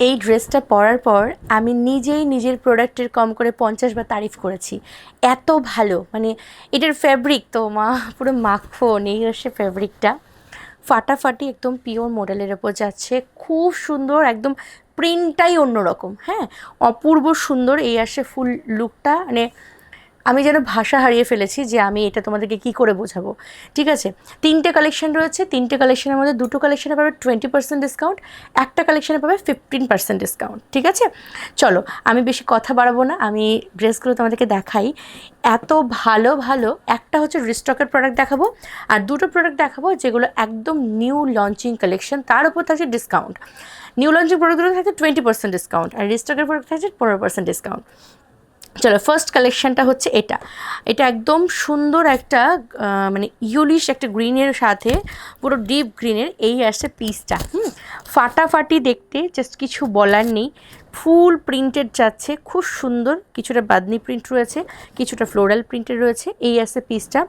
এই ড্রেসটা পরার পর আমি নিজেই নিজের প্রোডাক্টের কম করে পঞ্চাশ বার তারিফ করেছি। এত ভালো মানে এটার ফ্যাব্রিক তো মা, পুরো মাখন, এই হচ্ছে ফ্যাব্রিকটা ফাটাফাটি একদম পিওর মডেলের ওপর যাচ্ছে, খুব সুন্দর, একদম প্রিন্টটাই অন্যরকম হ্যাঁ? অপূর্ব সুন্দর এই আসে ফুল লুকটা মানে আমি যেন ভাষা হারিয়ে ফেলেছি যে আমি এটা তোমাদেরকে কি করে বোঝাবো। ঠিক আছে? তিনটে কালেকশন রয়েছে। তিনটে কালেকশনের মধ্যে দুটো কালেকশনে পাবে টোয়েন্টি পার্সেন্ট ডিসকাউন্ট একটা কালেকশনে পাবে ফিফটিন পার্সেন্ট ডিসকাউন্ট ঠিক আছে? চলো, আমি বেশি কথা বাড়াবো না। আমি ড্রেসগুলো তোমাদেরকে দেখাই। এত ভালো ভালো একটা হচ্ছে রিস্টকের প্রোডাক্ট দেখাবো আর দুটো প্রোডাক্ট দেখাবো যেগুলো একদম নিউ লঞ্চিং কালেকশন তার উপর থাকছে ডিসকাউন্ট নিউ লঞ্চিং প্রোডাক্টগুলো থাকছে টোয়েন্টি পার্সেন্ট ডিসকাউন্ট আর রিস্টকের প্রোডাক্ট থাকছে পনেরো পার্সেন্ট ডিসকাউন্ট চলো ফার্স্ট কালেকশনটা হচ্ছে এটা। এটা একদম সুন্দর একটা মানে ইউলিশ একটা গ্রিনের সাথে, পুরো ডিপ গ্রিনের এই আসছে পিসটা হুম? ফাটাফাটি দেখতে জাস্ট কিছু বলার নেই। ফুল প্রিন্টেড যাচ্ছে, খুব সুন্দর। কিছুটা বাদনি প্রিন্ট রয়েছে, কিছুটা ফ্লোরাল প্রিন্টেড রয়েছে। এই আছে পিসটা।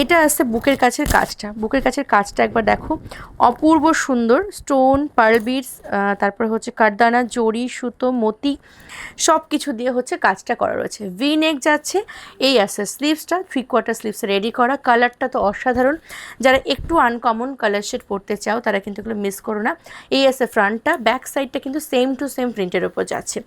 এটা আছে বুকের কাছের কাজটা। বুকের কাছের কাজটা একবার দেখো। অপূর্ব সুন্দর। স্টোন, পার্ল বিটস তারপর হচ্ছে কারদানা, জড়ি, সুতো, মতি সব কিছু দিয়ে হচ্ছে কাজটা করা রয়েছে। ভি নেক যাচ্ছে। এই আছে স্লিভসটা। থ্রি কোয়ার্টার স্লিভস রেডি করা। কালারটা তো অসাধারণ। যারা একটু আনকমন কালার শেড পরতে চাও, তারা কিন্তু এগুলো মিস করো না। এই আছে ফ্রন্টটা ব্যাক সাইডটা কিন্তু সেম টু সেম প্রিন্টের উপর যাচ্ছে।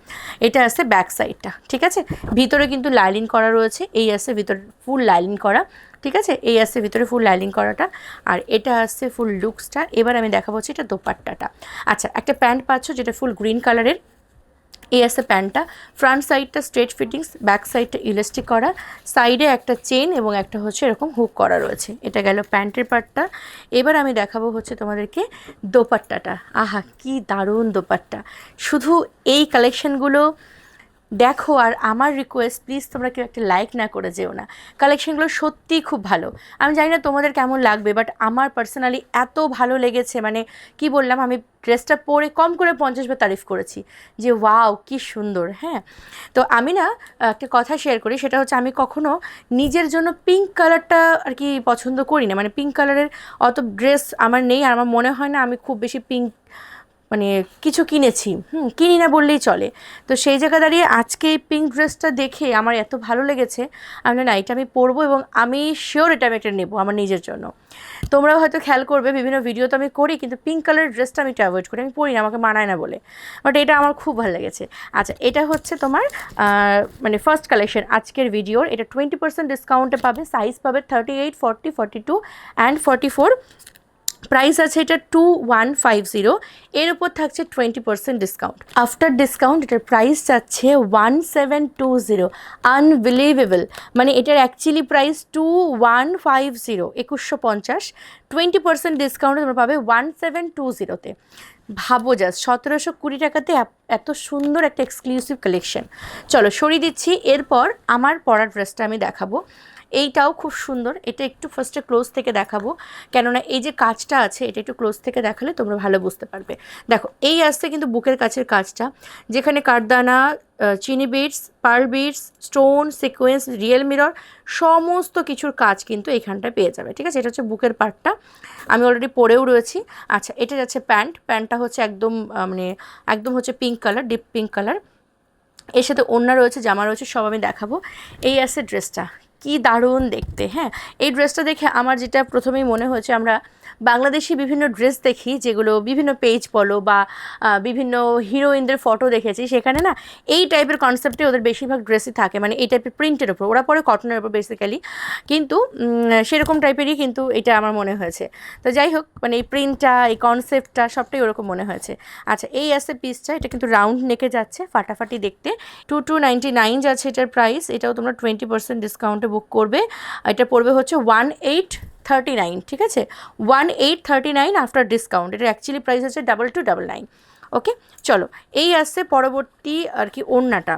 এটা আছে ব্যাক সাইডটা ঠিক আছে? ভিতরে কিন্তু লাইলিন করা রয়েছে, এই আছে ভিতরে ফুল লাইলিন করা, ঠিক আছে? এই আসছে ভিতরে ফুল লাইলিং করাটা, আর এটা আসছে ফুল লুকসটা এবার আমি দেখাবো হচ্ছে এটা দোপাট্টাটা। আচ্ছা একটা প্যান্ট পাচ্ছ যেটা ফুল গ্রিন কালারের এই আছে প্যান্টটা ফ্রন্ট সাইডটা স্ট্রেট ফিটিংস ব্যাক সাইডটা ইলাস্টিক করা। সাইডে একটা চেন এবং একটা হচ্ছে এরকম হুক করা রয়েছে। এটা গেল প্যান্টের পার্টটা এবার আমি দেখাবো হচ্ছে তোমাদেরকে দোপাট্টাটা। আহা, কি দারুণ দোপাট্টা। শুধু এই কালেকশনগুলো দেখো আর আমার রিকোয়েস্ট প্লিজ তোমরা কেউ একটা লাইক না করে যেও না। কালেকশনগুলো সত্যিই খুব ভালো। আমি জানি না তোমাদের কেমন লাগবে বাট আমার পার্সোনালি এত ভালো লেগেছে। মানে কি বললাম, আমি ড্রেসটা পরে কম করে পঞ্চাশ বার তারিফ করেছি যে ওয়াও কি সুন্দর। হ্যাঁ? তো আমি না, একটা কথা শেয়ার করি, সেটা হচ্ছে আমি কখনো নিজের জন্য পিঙ্ক কালারটা আর কি পছন্দ করি না। মানে পিঙ্ক কালারের অত ড্রেস আমার নেই, আর আমার মনে হয় না আমি খুব বেশি পিঙ্ক মানে কিছু কিনেছি, হুম, কিনি না বললেই চলে। তো সেই জায়গা দাঁড়িয়ে আজকে এই পিঙ্ক ড্রেসটা দেখে আমার এত ভালো লেগেছে। আমি না, এটা আমি পরবো এবং আমি শিওর এটা আমি একটা নেব আমার নিজের জন্য। তোমরাও হয়তো খেয়াল করবে, বিভিন্ন ভিডিও তো আমি করি, কিন্তু পিঙ্ক কালারের ড্রেসটা আমি একটু অ্যাভয়েড করি। আমি পরি না, আমাকে মানায় না বলে। বাট এটা আমার খুব ভালো লেগেছে। আচ্ছা এটা হচ্ছে তোমার মানে ফার্স্ট কালেকশন আজকের ভিডিওর এটা টোয়েন্টি পার্সেন্ট ডিসকাউন্টে পাবে সাইজ পাবে thirty eight forty forty two and forty four price আছে এটা টু ওয়ান ফাইভ জিরো এর উপর থাকছে twenty percent discount after discount এটার প্রাইস যাচ্ছে one seven two zero unbelievable মানে এটার actually price two one five zero একুশশো পঞ্চাশ। টোয়েন্টি পার্সেন্ট ডিসকাউন্ট তোমরা পাবে ওয়ান সেভেন টু জিরোতে ভাবো জাস্ট সতেরোশো কুড়ি টাকাতে এত- সুন্দর একটা এক্সক্লুসিভ কালেকশন চলো সরিয়ে দিচ্ছি, এরপর আমার পরার ড্রেসটা আমি দেখাবো। এইটাও খুব সুন্দর। এটা একটু ফার্স্টে ক্লোজ থেকে দেখাবো। কেননা এই যে কাজটা আছে, এটা একটু ক্লোজ থেকে দেখালে তোমরা ভালো বুঝতে পারবে। দেখো, এই আসছে কিন্তু বুকের কাছের কাজটা, যেখানে কারদানা চিনি beads pearl beads stone sequence real mirror সমস্ত কিছুর কাজ কিন্তু এখানটায় পেয়ে যাবে, ঠিক আছে? এটা হচ্ছে বুকের পার্টটা আমি অলরেডি পরেও রয়েছি। আচ্ছা এটা যাচ্ছে প্যান্ট। প্যান্টটা হচ্ছে একদম মানে একদম হচ্ছে পিঙ্ক কালার ডিপ পিঙ্ক কালারের সাথে ওড়না রয়েছে, জামা রয়েছে, সব আমি দেখাবো। এই আছে ড্রেসটা কি দারুণ দেখতে হ্যাঁ? এই ড্রেসটা দেখে আমার যেটা প্রথমেই মনে হয়েছে আমরা বাংলাদেশি বিভিন্ন ড্রেস দেখি, যেগুলো বিভিন্ন পেজ বলো বা বিভিন্ন হিরোইনদের ফটো দেখেছি, সেখানে না এই টাইপের কনসেপ্টে ওদের বেশিরভাগ ড্রেসই থাকে মানে এই টাইপের প্রিন্টের ওপর ওরা পরে কটনের ওপর বেসিক্যালি কিন্তু সেরকম টাইপেরই কিন্তু এটা আমার মনে হয়েছে। তো যাই হোক মানে এই প্রিন্টটা এই কনসেপ্টটা সবটাই ওরকম মনে হয়েছে। আচ্ছা এই আছে পিসটা এটা কিন্তু রাউন্ড নেকে যাচ্ছে, ফাটাফাটি দেখতে। টু টু নাইনটি নাইন যাচ্ছে এটার প্রাইস এটাও তোমরা টোয়েন্টি পার্সেন্ট ডিসকাউন্টে বুক করবে। এটা পড়বে হচ্ছে ওয়ান এইট থার্টি নাইন ঠিক আছে? One eight thirty nine after discount এটা অ্যাকচুয়ালি প্রাইস হচ্ছে double two double nine okay চলো, এই আসছে পরবর্তী আর কি ওড়নাটা।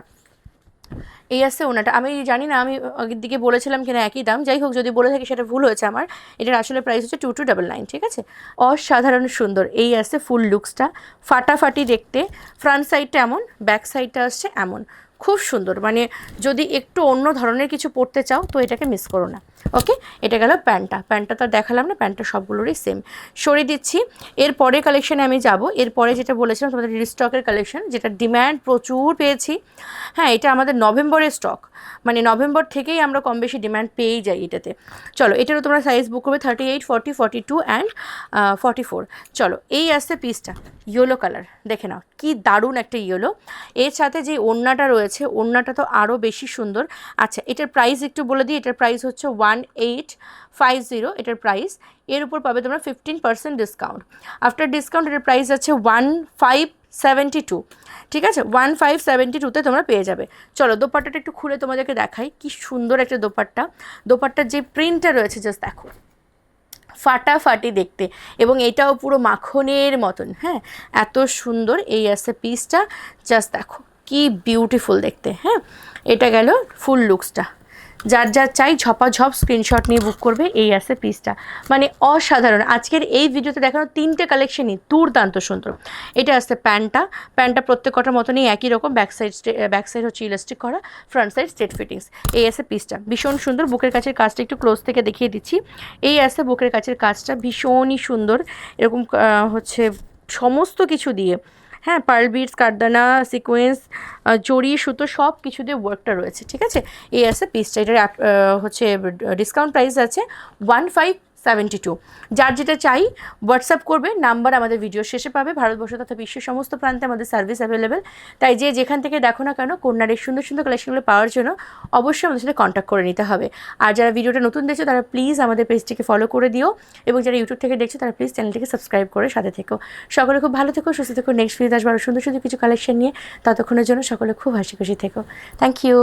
এই আসছে ওনাটা আমি জানি না, আমি আগের দিকে বলেছিলাম কিনা একই দাম। যাই হোক, যদি বলে থাকি সেটা ভুল হয়েছে আমার। এটার আসলে প্রাইস হচ্ছে টু টু ডাবল নাইন ঠিক আছে? অসাধারণ সুন্দর। এই আসছে ফুল লুকসটা ফাটাফাটি দেখতে। ফ্রন্ট সাইডটা এমন ব্যাক সাইডটা আসছে এমন। খুব সুন্দর। মানে যদি একটু অন্য ধরনের কিছু পড়তে চাও, তো এটাকে মিস করো না। ওকে এটা গেল প্যান্টটা। প্যান্টটা তো দেখালাম না, প্যান্টটা সবগুলোরই সেম সরিয়ে দিচ্ছি। এর পরে কালেকশানে আমি যাব। এরপরে যেটা বলেছিলাম, তোমাদের রিস্টকের কালেকশন যেটা ডিম্যান্ড প্রচুর পেয়েছি। হ্যাঁ এটা আমাদের নভেম্বরের স্টক মানে নভেম্বর থেকেই আমরা কম বেশি ডিম্যান্ড পেয়েই যাই এটাতে। চলো, এটারও তোমরা সাইজ বুক করবে thirty eight forty forty two and forty four চলো, এই আসছে পিসটা ইয়েলো কালার দেখে নাও, কি দারুণ একটা ইয়েলো এর সাথে যে ওড়নাটা রয়েছে, ওড়নাটা তো আরও বেশি সুন্দর। আচ্ছা এটার প্রাইস একটু বলে দিই। এটার প্রাইস হচ্ছে ওয়ান এইট ফাইভ জিরো এটার প্রাইস এর উপর পাবে তোমরা fifteen percent discount after discount এটার প্রাইস আছে ওয়ান ফাইভ সেভেন্টি টু ঠিক আছে? ওয়ান ফাইভ টুতে তোমরা পেয়ে যাবে। চলো, দোপাট্টাটা একটু খুলে তোমাদেরকে দেখাই, কি সুন্দর একটা দোপাট্টা। দোপাট্টার যে প্রিন্টটা রয়েছে জাস্ট দেখো। ফাটাফাটি দেখতে, এবং এটাও পুরো মাখনের মতন হ্যাঁ? এত সুন্দর এই আছে পিসটা জাস্ট দেখো, কি বিউটিফুল দেখতে হ্যাঁ? এটা গেল ফুল লুকসটা যার যার চাই ঝপাঝপ স্ক্রিনশট নিয়ে বুক করবে, এই আছে পিসটা। মানে অসাধারণ। আজকের এই ভিডিওতে দেখানো তিনটে কালেকশনই দুর্দান্ত সুন্দর। এটা আসছে প্যান্টটা প্যান্টটা প্রত্যেক কটার মতনই একই রকম ব্যাক সাইড ব্যাক সাইড হচ্ছে ইলাস্টিক করা ফ্রন্ট সাইড স্টেট ফিটিংস এই আছে পিসটা। ভীষণ সুন্দর। বুকের কাছের কাজটা একটু ক্লোজ থেকে দেখিয়ে দিচ্ছি। এই আছে বুকের কাছের কাজটা, ভীষণই সুন্দর। এরকম হচ্ছে সমস্ত কিছু দিয়ে হ্যাঁ পার্ল বিটস, কারদানা, সিকোয়েন্স চড়ি, সুতো, সব কিছু দিয়ে ওয়ার্কটা রয়েছে, ঠিক আছে? এই আছে পিসটা এটার হচ্ছে, ডিসকাউন্ট প্রাইস আছে ওয়ান ফাইভ সেভেন্টি টু যার যেটা চাই হোয়াটসঅ্যাপ করবে, নাম্বার আমাদের ভিডিও শেষে পাবে। ভারতবর্ষ তথা বিশ্বের সমস্ত প্রান্তে আমাদের সার্ভিস অ্যাভেলেবেল তাই যে যেখান থেকে দেখো না কেন, কন্যার এই সুন্দর সুন্দর কালেকশনগুলো পাওয়ার জন্য অবশ্যই আমাদের সাথে কন্ট্যাক্ট করে নিতে হবে। আর যারা ভিডিওটা নতুন দেখছ, তারা প্লিজ আমাদের পেজটিকে ফলো করে দিও। এবং যারা ইউটিউব থেকে দেখছ, তারা প্লিজ চ্যানেলটিকে সাবস্ক্রাইব করে সাথে থেকো। সকলে খুব ভালো থেকো, সুস্থ থেকো। নেক্সট ভিডিও আসব আরও সুন্দর সুন্দর কিছু কালেকশন নিয়ে। ততক্ষণের জন্য সকলে খুব হাসি খুশি থেকো। Thank you